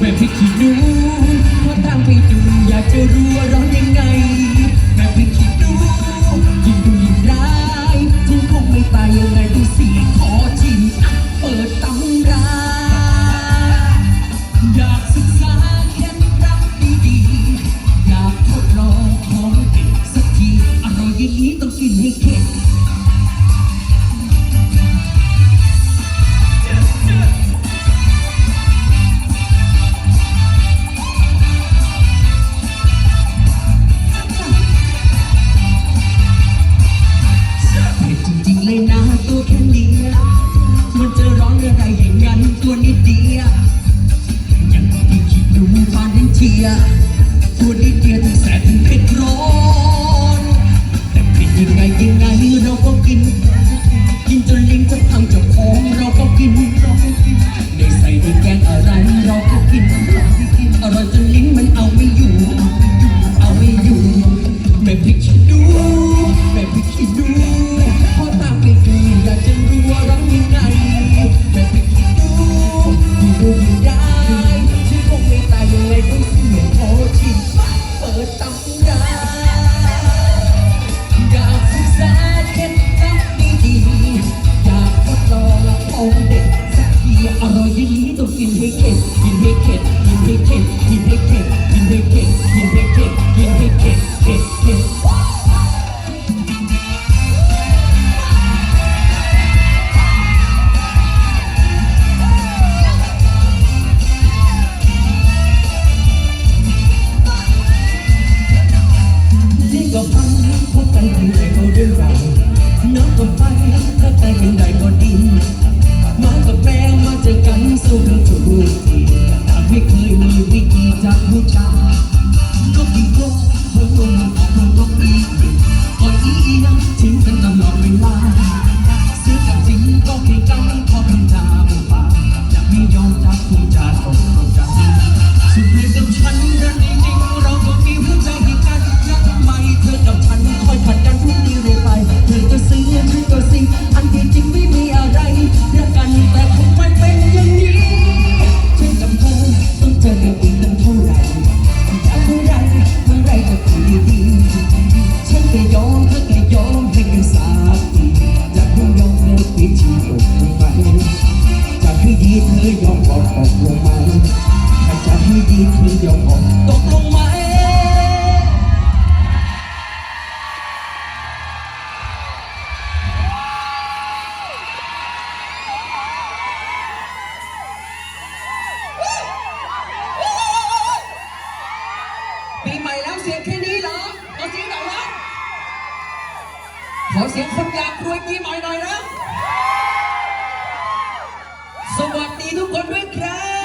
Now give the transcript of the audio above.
แม่พริกขี้หนูพอตางไปดูอยากจะรู้ว่าร้องยังไงแม่พริกขี้หนูียตัวนี้เดียที่แสนเผ็ดร้อนแต่กินยังไงยังไงเราก็กิน กินจนลิ้นจะพังจะพ้องเราก็กินในใส่ในแกงอะไรเราก็กินอร่อยจนลิ้นมันเอาไม่อยู่ เอาไม่อยู่แม่พริกขี้ดูแม่พริกขี้ดู ขอเสียงคนอยากรวยมีใหม่หน่อยนะ สวัสดีทุกคนด้วยครับ